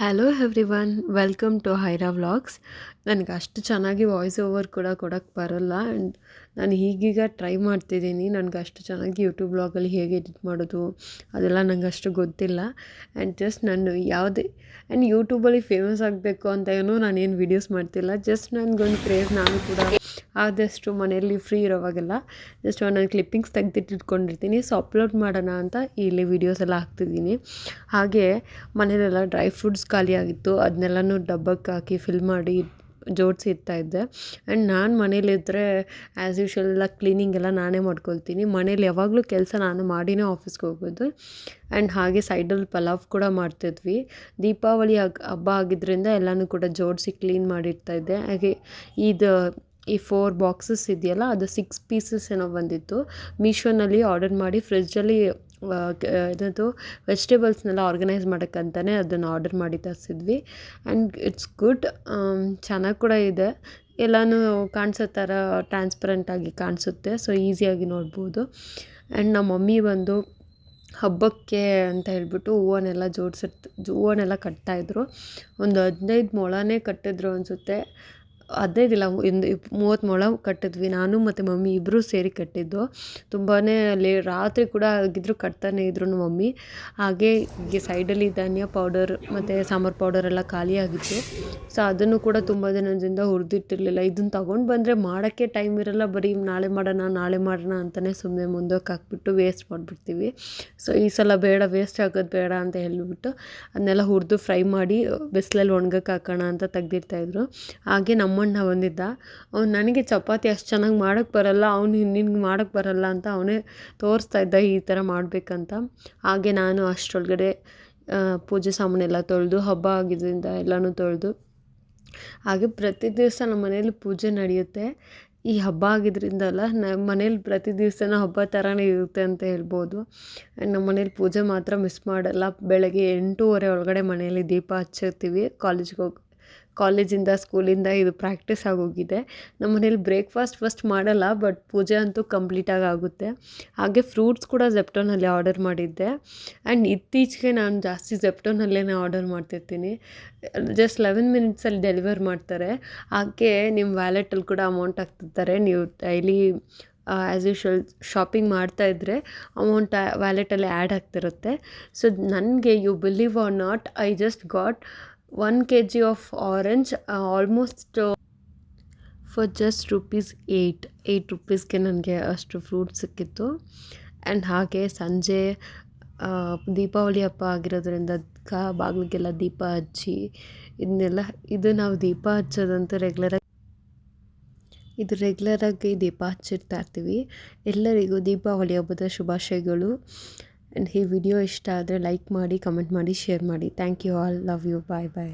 Hello everyone welcome to Haira vlogs ನನಗೆ ಅಷ್ಟು ಚೆನ್ನಾಗಿ ವಾಯ್ಸ್ ಓವರ್ ಕೂಡ ಕೊಡೋಕ್ಕೆ ಬರೋಲ್ಲ ಆ್ಯಂಡ್ ನಾನು ಈಗೀಗ ಟ್ರೈ ಮಾಡ್ತಿದ್ದೀನಿ. ನನಗೆ ಅಷ್ಟು ಚೆನ್ನಾಗಿ ಯೂಟ್ಯೂಬ್ ಬ್ಲಾಗಲ್ಲಿ ಹೇಗೆ ಎಡಿಟ್ ಮಾಡೋದು, ಅದೆಲ್ಲ ನಂಗೆ ಅಷ್ಟು ಗೊತ್ತಿಲ್ಲ. ಆ್ಯಂಡ್ ಜಸ್ಟ್ ನಾನು ಯಾವುದೇ ಆ್ಯಂಡ್ ಯೂಟ್ಯೂಬಲ್ಲಿ ಫೇಮಸ್ ಆಗಬೇಕು ಅಂತ ಏನೂ ನಾನೇನು ವೀಡಿಯೋಸ್ ಮಾಡ್ತಿಲ್ಲ. ಜಸ್ಟ್ ನನಗೊಂದು ಕ್ರೇಜ್ ನಾನು ಕೂಡ ಆದಷ್ಟು ಮನೆಯಲ್ಲಿ ಫ್ರೀ ಇರೋವಾಗೆಲ್ಲ ಜಸ್ಟ್ ಒಂದೊಂದು ಕ್ಲಿಪ್ಪಿಂಗ್ಸ್ ತೆಗೆದಿಟ್ಟಿಟ್ಕೊಂಡಿರ್ತೀನಿ. ಸೊ ಅಪ್ಲೋಡ್ ಮಾಡೋಣ ಅಂತ ಇಲ್ಲಿ ವೀಡಿಯೋಸ್ ಎಲ್ಲ ಹಾಕ್ತಿದ್ದೀನಿ. ಹಾಗೆ ಮನೇಲೆಲ್ಲ ಡ್ರೈ ಫ್ರೂಟ್ಸ್ ಖಾಲಿಯಾಗಿತ್ತು. ಅದನ್ನೆಲ್ಲನೂ ಡಬ್ಬಕ್ಕೆ ಹಾಕಿ ಫಿಲ್ ಮಾಡಿ ಜೋಡಿಸಿ ಇದ್ದೆ. ಆ್ಯಂಡ್ ನಾನು ಮನೇಲಿದ್ದರೆ ಆ್ಯಸ್ ಯೂಶ್ವಲ್ ಎಲ್ಲ ಕ್ಲೀನಿಂಗ್ ಎಲ್ಲ ನಾನೇ ಮಾಡ್ಕೊಳ್ತೀನಿ. ಮನೇಲಿ ಯಾವಾಗಲೂ ಕೆಲಸ ನಾನು ಮಾಡಿನೇ ಆಫೀಸ್ಗೆ ಹೋಗೋದು. ಆ್ಯಂಡ್ ಹಾಗೆ ಸೈಡಲ್ಲಿ ಪಲಾವ್ ಕೂಡ ಮಾಡ್ತಿದ್ವಿ. ದೀಪಾವಳಿ ಹಬ್ಬ ಆಗಿದ್ದರಿಂದ ಎಲ್ಲನೂ ಕೂಡ ಜೋಡಿಸಿ ಕ್ಲೀನ್ ಮಾಡಿರ್ತಾಯಿದ್ದೆ ಹಾಗೆ ಇದು, ಈ ಫೋರ್ ಬಾಕ್ಸಸ್ ಇದೆಯಲ್ಲ, ಅದು ಸಿಕ್ಸ್ ಪೀಸಸ್ ಏನೋ ಬಂದಿತ್ತು. ಮೀಶೋನಲ್ಲಿ ಆರ್ಡರ್ ಮಾಡಿ ಫ್ರಿಜ್ಜಲ್ಲಿ ಇದದು ವೆಜಿಟೇಬಲ್ಸ್ನೆಲ್ಲ ಆರ್ಗನೈಸ್ ಮಾಡೋಕ್ಕಂತಲೇ ಅದನ್ನು ಆರ್ಡರ್ ಮಾಡಿ ತರಿಸಿದ್ವಿ. And it's good. ಚೆನ್ನಾಗಿ ಕೂಡ ಇದೆ. ಎಲ್ಲನೂ ಕಾಣಿಸೋ ಥರ ಟ್ರಾನ್ಸ್ಪರೆಂಟಾಗಿ ಕಾಣಿಸುತ್ತೆ. ಸೊ, ಈಸಿಯಾಗಿ ನೋಡ್ಬೋದು. ಆ್ಯಂಡ್ ನಮ್ಮ ಮಮ್ಮಿ ಬಂದು ಹಬ್ಬಕ್ಕೆ ಅಂತ ಹೇಳಿಬಿಟ್ಟು ಹೂವನ್ನೆಲ್ಲ ಜೋಡಿಸಿರ್ತ, ಹೂವನ್ನೆಲ್ಲ ಕಟ್ತಾಯಿದ್ರು ಒಂದು ಹದಿನೈದು ಮೊಳನೇ ಕಟ್ಟಿದ್ರು ಅನಿಸುತ್ತೆ. ಹದಿನೈದಿಲ್ಲ ಒಂದು ಮೂವತ್ತು ಮೊಳ ಕಟ್ಟಿದ್ವಿ. ನಾನು ಮತ್ತು ಮಮ್ಮಿ ಇಬ್ಬರೂ ಸೇರಿ ಕಟ್ಟಿದ್ದು. ತುಂಬಾ ಅಲ್ಲಿ ರಾತ್ರಿ ಕೂಡ ಆಗಿದ್ರು ಕಟ್ತಾನೇ ಇದ್ರು ನಮ್ಮ ಮಮ್ಮಿ. ಹಾಗೆ ಹೀಗೆ ಸೈಡಲ್ಲಿ ಧಾನ್ಯ ಪೌಡರ್ ಮತ್ತು ಸಾಂಬಾರು ಪೌಡರ್ ಎಲ್ಲ ಖಾಲಿಯಾಗಿತ್ತು ಸೊ ಅದನ್ನು ಕೂಡ ತುಂಬ ದಿನದಿಂದ ಹುರಿದಿಟ್ಟಿರಲಿಲ್ಲ. ಇದನ್ನು ತೊಗೊಂಡು ಬಂದರೆ ಮಾಡೋಕ್ಕೆ ಟೈಮ್ ಇರೋಲ್ಲ. ಬರೀ ನಾಳೆ ಮಾಡೋಣ ನಾಳೆ ಮಾಡೋಣ ಅಂತಲೇ ಸುಮ್ಮನೆ ಮುಂದಕ್ಕೆ ಹಾಕ್ಬಿಟ್ಟು ವೇಸ್ಟ್ ಮಾಡಿಬಿಡ್ತೀವಿ. ಸೊ ಈ ಸಲ ಬೇಡ, ವೇಸ್ಟ್ ಆಗೋದು ಬೇಡ ಅಂತ ಹೇಳಿಬಿಟ್ಟು ಅದನ್ನೆಲ್ಲ ಹುರಿದು ಫ್ರೈ ಮಾಡಿ ಬಿಸಿಲಲ್ಲಿ ಒಣಗಕ್ಕೆ ಹಾಕೋಣ ಅಂತ ತೆಗ್ದಿರ್ತಾಯಿದ್ರು ಹಾಗೆ ನಮ್ಮಣ್ಣ ಬಂದಿದ್ದ. ಅವ್ನು ನನಗೆ ಚಪಾತಿ ಅಷ್ಟು ಚೆನ್ನಾಗಿ ಮಾಡೋಕ್ಕೆ ಬರಲ್ಲ, ಅವನು ನಿನ್ಗೆ ಮಾಡೋಕ್ಕೆ ಬರಲ್ಲ ಅಂತ ಅವನೇ ತೋರಿಸ್ತಾ ಇದ್ದ ಈ ಥರ ಮಾಡಬೇಕಂತ. ಹಾಗೆ ನಾನು ಅಷ್ಟರೊಳಗಡೆ ಪೂಜೆ ಸಾಮಾನೆಲ್ಲ ತೊಳೆದು, ಹಬ್ಬ ಆಗಿದ್ದರಿಂದ ಎಲ್ಲನೂ ತೊಳೆದು. ಹಾಗೆ ಪ್ರತಿ ದಿವಸ ನಮ್ಮ ಮನೇಲಿ ಪೂಜೆ ನಡೆಯುತ್ತೆ. ಈ ಹಬ್ಬ ಆಗಿದ್ದರಿಂದಲ್ಲ ನಮ್ಮ ಮನೇಲಿ ಪ್ರತಿ ದಿವಸನೂ ಹಬ್ಬ ಥರನೇ ಇರುತ್ತೆ ಅಂತ ಹೇಳ್ಬೋದು. ನಮ್ಮ ಮನೇಲಿ ಪೂಜೆ ಮಾತ್ರ ಮಿಸ್ ಮಾಡಲ್ಲ. ಬೆಳಗ್ಗೆ ಎಂಟೂವರೆ ಒಳಗಡೆ ಮನೆಯಲ್ಲಿ ದೀಪ ಹಚ್ಚಿರ್ತೀವಿ ಕಾಲೇಜ್ಗೆ ಹೋಗಿ ಕಾಲೇಜಿಂದ, ಸ್ಕೂಲಿಂದ ಇದು ಪ್ರಾಕ್ಟೀಸ್ ಆಗೋಗಿದೆ. ನಮ್ಮ ಮನೇಲಿ ಬ್ರೇಕ್ಫಾಸ್ಟ್ ಫಸ್ಟ್ ಮಾಡಲ್ಲ ಬಟ್ ಪೂಜೆ ಅಂತೂ ಕಂಪ್ಲೀಟಾಗಿ ಆಗುತ್ತೆ. ಹಾಗೆ ಫ್ರೂಟ್ಸ್ ಕೂಡ ಜೆಪ್ಟೋನಲ್ಲಿ ಆರ್ಡರ್ ಮಾಡಿದ್ದೆ. ಆ್ಯಂಡ್ ಇತ್ತೀಚೆಗೆ ನಾನು ಜಾಸ್ತಿ ಜೆಪ್ಟೋನಲ್ಲೇ ಆರ್ಡರ್ ಮಾಡ್ತಿರ್ತೀನಿ. ಜಸ್ಟ್ ಲೆವೆನ್ ಮಿನಿಟ್ಸಲ್ಲಿ ಡೆಲಿವರ್ ಮಾಡ್ತಾರೆ. ಹಾಗೆ ನಿಮ್ಮ ವ್ಯಾಲೆಟಲ್ಲಿ ಕೂಡ ಅಮೌಂಟ್ ಹಾಕ್ತಿರ್ತಾರೆ. ನೀವು ಡೈಲಿ ಆ್ಯಸ್ ಯೂಶ್ವಲ್ ಶಾಪಿಂಗ್ ಮಾಡ್ತಾಯಿದ್ರೆ ಅಮೌಂಟ್ ವ್ಯಾಲೆಟಲ್ಲಿ ಆ್ಯಡ್ ಆಗ್ತಿರುತ್ತೆ. ಸೊ ನನಗೆ you believe or not I just got one K G of orange almost for just rupees eight eight ರುಪೀಸ್ಗೆ ನನಗೆ ಅಷ್ಟು ಫ್ರೂಟ್ ಸಿಕ್ಕಿತ್ತು. ಆ್ಯಂಡ್ ಹಾಗೆ ಸಂಜೆ ದೀಪಾವಳಿ ಹಬ್ಬ ಆಗಿರೋದ್ರಿಂದ ಕ, ಬಾಗಿಲಿಗೆಲ್ಲ ದೀಪ ಹಚ್ಚಿ ಇದನ್ನೆಲ್ಲ ಇದು ನಾವು ದೀಪ ಹಚ್ಚೋದಂತೂ ರೆಗ್ಯುಲರಾಗಿ ಇದು ರೆಗ್ಯುಲರಾಗಿ ದೀಪ ಹಚ್ಚಿರ್ತಾ ಇರ್ತೀವಿ. ಎಲ್ಲರಿಗೂ ದೀಪಾವಳಿ ಹಬ್ಬದ ಶುಭಾಶಯಗಳು. ಆ್ಯಂಡ್ ಈ ವಿಡಿಯೋ ಇಷ್ಟ ಆದರೆ ಲೈಕ್ ಮಾಡಿ ಕಮೆಂಟ್ ಮಾಡಿ ಶೇರ್ ಮಾಡಿ thank you all love you bye bye